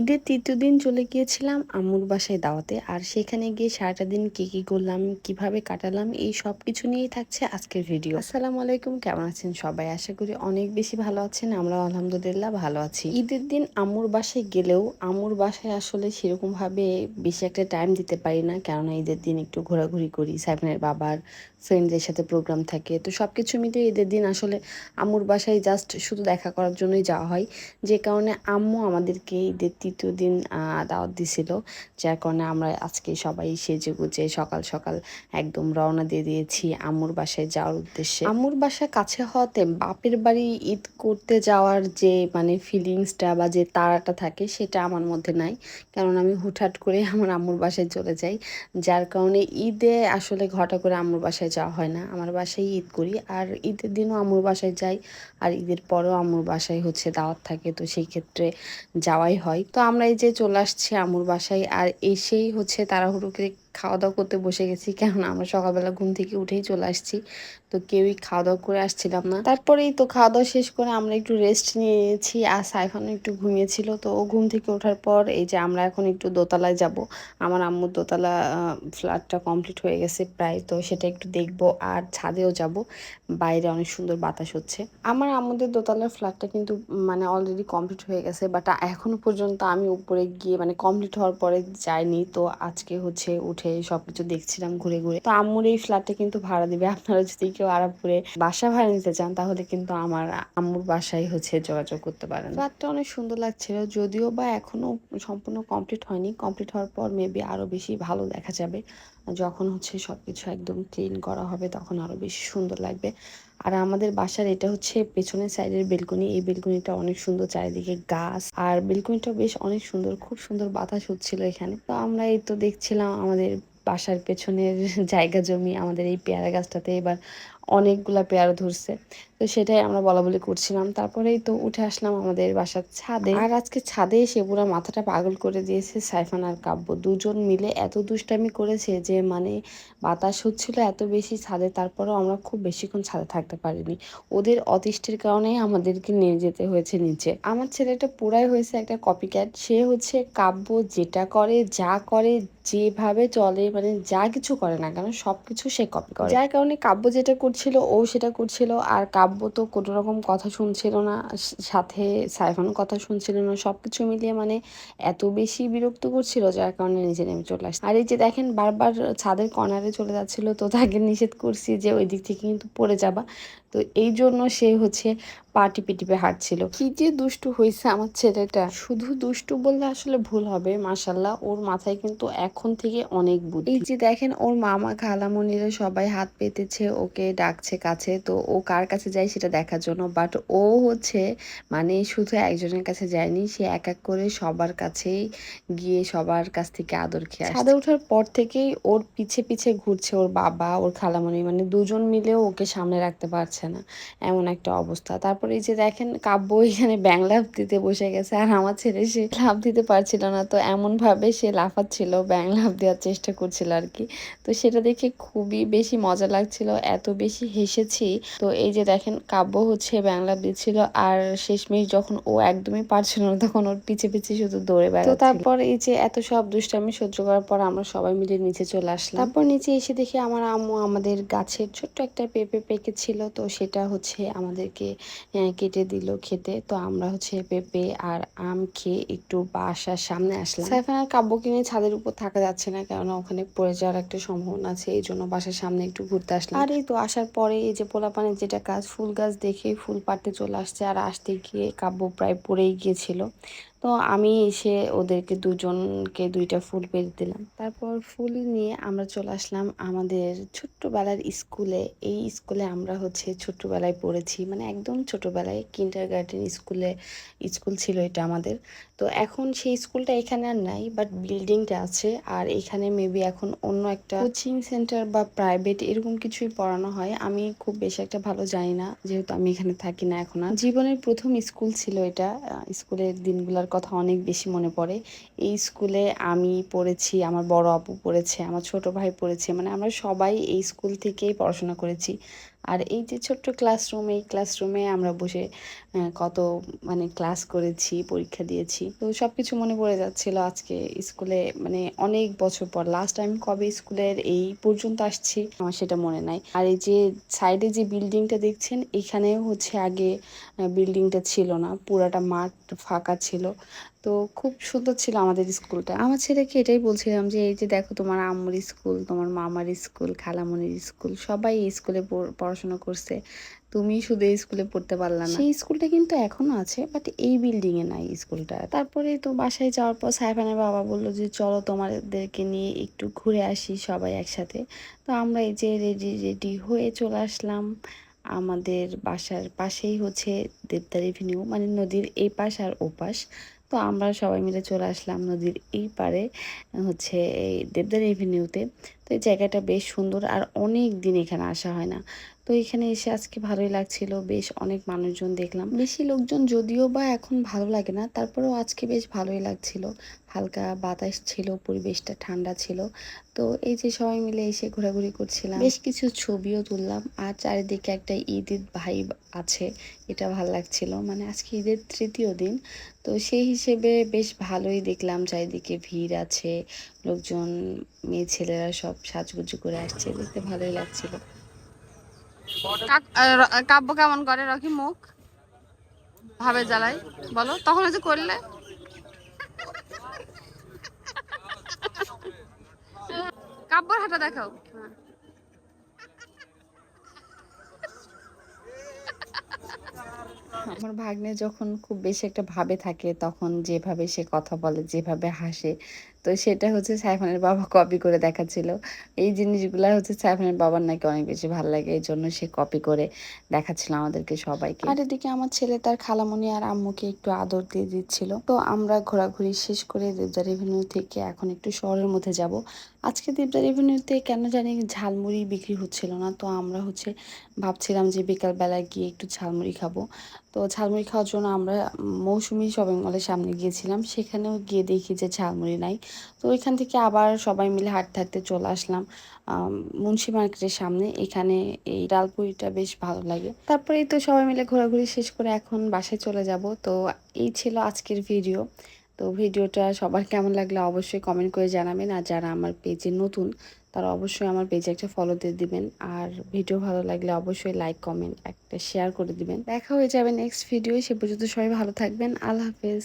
ঈদের তৃতীয় দিন চলে গিয়েছিলাম আম্মুর বাসায় দাওয়াতে, আর সেখানে গিয়ে সারাটা দিন কী কী করলাম, কীভাবে কাটালাম, এই সব কিছু নিয়েই থাকছে আজকের ভিডিও আসসালামু আলাইকুম, কেমন আছেন সবাই? আশা করি অনেক বেশি ভালো আছেন আমরা আলহামদুলিল্লাহ ভালো আছি। ঈদের দিন আম্মুর বাসায় গেলেও আম্মুর বাসায় আসলে সেরকমভাবে বেশি একটা টাইম দিতে পারি না, কেননা ঈদের দিন একটু ঘোরাঘুরি করি, সাইফানের বাবার ফ্রেন্ডদের সাথে প্রোগ্রাম থাকে, তো সব কিছু মিলে ঈদের দিন আসলে আম্মুর বাসায় জাস্ট শুধু দেখা করার জন্যই যাওয়া হয়, যে কারণে আম্মু আমাদেরকে ঈদের তৃতীয় দিন দাওয়াত দিছিল। যার কারণে আমরা আজকে সবাই সেজে গুজে সকাল সকাল একদম রওনা দিয়ে দিয়েছি আম্মুর বাসায় যাওয়ার উদ্দেশ্যে। আম্মুর বাসা কাছে হওয়াতে বাপের বাড়ি ঈদ করতে যাওয়ার যে মানে ফিলিংসটা বা যে তারাটা থাকে সেটা আমার মধ্যে নাই। কারণ আমি হুটহাট করে আমার আম্মুর বাসায় চলে যাই। যার কারণে ঈদে আসলে ঘটা করে আম্মুর বাসায় যাওয়া হয় না। আমার বাসায় ঈদ করি আর ঈদের দিনও আম্মুর বাসায় যাই আর ঈদের পরেও আম্মুর বাসায় হচ্ছে দাওয়াত থাকে। তো সেই ক্ষেত্রে যাওয়াই হয়। তো আমরা এই যে চলে আসছি আমুর বাসায় আর এসেই হচ্ছে তাড়াহুড়ো করে খাওয়া দাওয়া করতে বসে গেছি, কেননা আমরা সকালবেলা ঘুম থেকে উঠেই চলে আসছি। তো কেউই খাওয়া দাওয়া করে আসছিলাম না। তারপরেই তো খাওয়া দাওয়া শেষ করে আমরা একটু রেস্ট নিয়েছি আর সাইফানও একটু ঘুমিয়েছিল। তো ও ঘুম থেকে ওঠার পর এই যে আমরা এখন একটু দোতলায় যাব, আমার আম্মুর দোতলা ফ্ল্যাটটা কমপ্লিট হয়ে গেছে প্রায়, তো সেটা একটু দেখব। আর ছাদেও যাব, বাইরে অনেক সুন্দর বাতাস হচ্ছে। আমার আম্মুদের দোতলার ফ্ল্যাটটা কিন্তু মানে অলরেডি কমপ্লিট হয়ে গেছে বাট এখনও পর্যন্ত আমি উপরে গিয়ে মানে কমপ্লিট হওয়ার পরে যাইনি। তো আজকে হচ্ছে উঠে সবকিছু দেখছিলাম ঘুরে ঘুরে। তো আম্মুর এই ফ্ল্যাটটা কিন্তু ভাড়া দিবে। আপনারা যদি কেউ আরামপুরে বাসা ভাড়া নিতে চান, তাহলে কিন্তু আমার আম্মুর বাসায় হচ্ছে যোগাযোগ করতে পারেন। ফ্ল্যাটটা অনেক সুন্দর লাগছিল, যদিও বা এখনও সম্পূর্ণ কমপ্লিট হয়নি। কমপ্লিট হওয়ার পর মেবি আরও বেশি ভালো দেখা যাবে। যখন হচ্ছে সবকিছু একদম ক্লিন করা হবে, তখন আরও বেশি সুন্দর লাগবে। আর আমাদের বাসার এটা হচ্ছে পেছনের সাইডের বেলকনি। এই বেলকনিটা অনেক সুন্দর, চারিদিকে গাছ। আর বেলকনিটা বেশ অনেক সুন্দর, খুব সুন্দর বাতাস হচ্ছিল এখানে। তো আমরা এই তো দেখছিলাম আমাদের বাসার পেছনের জায়গা জমি, আমাদের এই পেয়ারা গাছটাতে। এবার অনেকগুলা পেয়ারা ধরছে। তো সেটাই আমরা বলা বলি করছিলাম। তারপরেই তো উঠে আসলাম আমাদের বাসার ছাদে। আর আজকে ছাদে এসে পুরো মাথাটা পাগল করে দিয়েছে সাইফান আর কাব্য। দুজন মিলে এত দুষ্টামি করেছে যে মানে বাতাস হচ্ছিল এত বেশি ছাদে তারপরেও আমরা খুব বেশিক্ষণ ছাদে থাকতে পারিনি। ওদের অতিষ্ঠের কারণেই আমাদেরকে নিয়ে যেতে হয়েছে নিচে। আমার ছেলেটা পুরাই হয়েছে একটা কপি ক্যাট সে হচ্ছে কাব্য যেটা করে যা করে যেভাবে চলে মানে যা কিছু করে না কেন সব কিছু সে কপি করে। যার কারণে কাব্য যেটা করছিল, ও সেটা করছিল, আর কাব্য তো কোনো রকম কথা শুনছিল না সাথে সাইফান কথা শুনছিল না সব কিছু মিলিয়ে মানে এত বেশি বিরক্ত করছিল যার কারণে নিচে নেমে চলে আসছে আর এই যে দেখেন, বারবার ছাদের কর্নারে চলে যাচ্ছিল, তো তাকে নিষেধ করছি যে ওই দিক থেকে কিন্তু পড়ে যাবা। তো এই জন্য সে হচ্ছে পা টিপে টিপে হাঁটছিল। কি যে দুষ্টু হয়েছে আমার ছেলেটা। শুধু দুষ্টু বললে আসলে ভুল হবে মাসাল্লাহ ওর মাথায় কিন্তু এখন থেকে অনেক বুদ্ধি। এই যে দেখেন, ওর মামা খালামণিরা সবাই হাত পেতেছে, ওকে ডাকছে কাছে। তো ও কার কাছে যায় সেটা দেখার জন্য। বাট ও হচ্ছে মানে শুধু একজনের কাছে যায়নি, সে এক এক করে সবার কাছেই গিয়ে সবার কাছ থেকে আদর খেয়ে ছাদে ওঠার পর থেকেই ওর পিছে পিছে ঘুরছে ওর বাবা, ওর খালামনি। মানে দুজন মিলেও ওকে সামনে রাখতে পারছে না এমন একটা অবস্থা। তারপরে এই যে দেখেন কাব্য এখানে ব্যাং লাভ দিতে বসে গেছে আর আমার ছেলে সে লাভ দিতে পারছিল না। তো এমনভাবে সে লাফাচ্ছিল ব্যাং লাভ দেওয়ার চেষ্টা করছিল আর কি। তো সেটা দেখে খুবই বেশি মজা লাগছিল এত বেশি হেসেছি। তো এই যে দেখেন কাব্য হচ্ছে ব্যাং লাভ দিচ্ছিল আর শেষমেশ যখন ও একদমই পারছিল না তখন ওর পিছে পিছে শুধু দৌড়ে বেড়াচ্ছে তো তারপর এই যে এত সব দুষ্টামি সহ্য করার পর আমরা সবাই মিলে নিচে চলে আসলাম। তারপর নিচে এসে দেখি আমার আম্মু আমাদের গাছের ছোট্ট একটা পেঁপে পেকেছিল তো সেটা হচ্ছে আমাদেরকে কেটে দিল খেতে। তো আমরা হচ্ছে পেঁপে আর আম খেয়ে একটু বাসার সামনে আসলাম। সাইফানার কাব্য কিনে ছাদের উপর থাকা যাচ্ছে না, কেননা ওখানে পড়ে যাওয়ার একটা সম্ভাবনা আছে, এই জন্য বাসার সামনে একটু ঘুরতে আসলাম। আর এই তো আসার পরে এই যে পোলাপানের যেটা কাজ, ফুল গাছ দেখে ফুল পাড়তে চলে আসছে, আর আসতে গিয়ে কাব্য প্রায় পড়েই গিয়েছিল। তো আমি এসে ওদেরকে দুজনকে দুইটা ফুল পেরে দিলাম। তারপর ফুল নিয়ে আমরা চলে আসলাম আমাদের ছোট্টবেলার স্কুলে। এই স্কুলে আমরা হচ্ছে ছোট্টবেলায় পড়েছি মানে একদম ছোটবেলায় কিন্ডার গার্ডেন স্কুলে স্কুল ছিল এটা আমাদের। তো এখন সেই স্কুলটা এখানে আর নাই বাট বিল্ডিংটা আছে। আর এখানে মেবি এখন অন্য একটা কোচিং সেন্টার বা প্রাইভেট এরকম কিছুই পড়ানো হয়। আমি খুব বেশি একটা ভালো জানি না, যেহেতু আমি এখানে থাকি না এখন আর। জীবনের প্রথম স্কুল ছিল এটা। স্কুলের দিনগুলোর কথা অনেক বেশি মনে পড়ে। এই স্কুলে আমি পড়েছি, আমার বড় আপু পড়েছে, আমার ছোট ভাই পড়েছে মানে আমরা সবাই এই স্কুল থেকেই পড়াশোনা করেছি। আর এই যে ছোট্ট ক্লাসরুম এই ক্লাসরুমে আমরা বসে কত মানে ক্লাস করেছি, পরীক্ষা দিয়েছি। তো সব কিছু মনে পড়ে যাচ্ছিল আজকে স্কুলে মানে অনেক বছর পর। লাস্ট টাইম কবে স্কুলের, এই পর্যন্ত আসছি, আমার সেটা মনে নাই। আর এই যে সাইডে যে বিল্ডিংটা দেখছেন, এখানেও হচ্ছে আগে বিল্ডিংটা ছিল না। পুরাটা মাঠ ফাঁকা ছিল। তো খুব সুন্দর ছিল আমাদের স্কুলটা। আমার ছেলেকে এটাই বলছিলাম যে, এই যে দেখো তোমার আম্মুর স্কুল, তোমার মামার স্কুল, খালামনির স্কুল, সবাই এই স্কুলে পড়াশোনা করছে। তুমি শুধু এই স্কুলে পড়তে পারলাম না। সেই স্কুলটা কিন্তু এখনও আছে, বাট এই বিল্ডিং এ নাই স্কুলটা। তারপরে তো বাসায় যাওয়ার পর সাইফানের বাবা বলল যে, চলো তোমাদেরকে নিয়ে একটু ঘুরে আসি সবাই একসাথে। তো আমরা এই যে রেডি রেডি হয়ে চলে আসলাম। আমাদের বাসার পাশেই হচ্ছে দেবদার এভিনিউ মানে নদীর এই পাশ আর ও পাশ তো আমরা সবাই মিলে চলে আসলাম নদীর এই পারে হচ্ছে এই দেবদার এভিনিউতে তো এই জায়গাটা বেশ সুন্দর আর অনেক দিন এখানে আসা হয় না। তো এখানে এসে আজকে ভালোই লাগছিল। বেশ অনেক মানুষজন দেখলাম। বেশি লোকজন যদিও বা এখন ভালো লাগে না, তারপরেও আজকে বেশ ভালোই লাগছিল। হালকা বাতাস ছিল, পরিবেশটা ঠান্ডা ছিল। তো এই যে সবাই মিলে এসে ঘোরাঘুরি করছিলাম। বেশ কিছু ছবিও তুললাম। আর চারিদিকে একটা ঈদ ভাই আছে, এটা ভালো লাগছিল। মানে আজকে ঈদের তৃতীয় দিন। তো সেই হিসেবে বেশ ভালোই দেখলাম চারিদিকে ভিড় আছে। লোকজন, মেয়ে ছেলেরা সব সাজগুজু করে আসছে। দেখতে ভালোই লাগছিল। কাব্য কেমন করে? রকি মুখ? ভাবে জ্বালাই। বলো, তখন যে করলে? কাব্যর হাঁটা দেখাও। আমার ভাগ্নে যখন খুব বেশি একটা ভাবে থাকে, তখন যেভাবে সে কথা বলে, যেভাবে হাসে তো সেটা হচ্ছে সাইফানের বাবা কপি করে দেখাচ্ছিল। এই জিনিসগুলো হচ্ছে সাইফানের বাবার নাকি অনেক বেশি ভালো লাগে, এই জন্য সে কপি করে দেখাচ্ছিল আমাদেরকে সবাইকে। আর এদিকে আমার ছেলে তার খালামণি আর আম্মুকে একটু আদর দিয়ে দিচ্ছিল। তো আমরা ঘোরাঘুরি শেষ করে দেবদার রেভিনিউ থেকে এখন একটু শহরের মধ্যে যাব। আজকে দেবদার রেভিনিউতে কেন জানি ঝালমুড়ি বিক্রি হচ্ছিল না, তো আমরা হচ্ছে ভাবছিলাম যে বিকালবেলা গিয়ে একটু ঝালমুড়ি খাব। তো ঝালমুড়ি খাওয়ার জন্য আমরা মৌসুমি শপিং মলের সামনে গিয়েছিলাম, সেখানেও গিয়ে দেখি যে ঝালমুড়ি নাই। তো ওইখান থেকে আবার সবাই মিলে হাঁটতে হাঁটতে চলে আসলাম মুন্সি মার্কেটের সামনে। এখানে এই ডালপুরিটা বেশ ভালো লাগে। তারপরেই তো সবাই মিলে ঘোরাঘুরি শেষ করে এখন বাসায় চলে যাব। তো এই ছিল আজকের ভিডিও। তো ভিডিওটা সবার কেমন লাগলে অবশ্যই কমেন্ট করে জানাবেন। আর যারা আমার পেজে নতুন, তারা অবশ্যই আমার পেজে একটা ফলো দিয়ে দিবেন। আর ভিডিও ভালো লাগলে অবশ্যই লাইক কমেন্ট একটা শেয়ার করে দিবেন। দেখা হয়ে যাবে নেক্সট ভিডিও সে পর্যন্ত সবাই ভালো থাকবেন। আল্লাহ হাফেজ।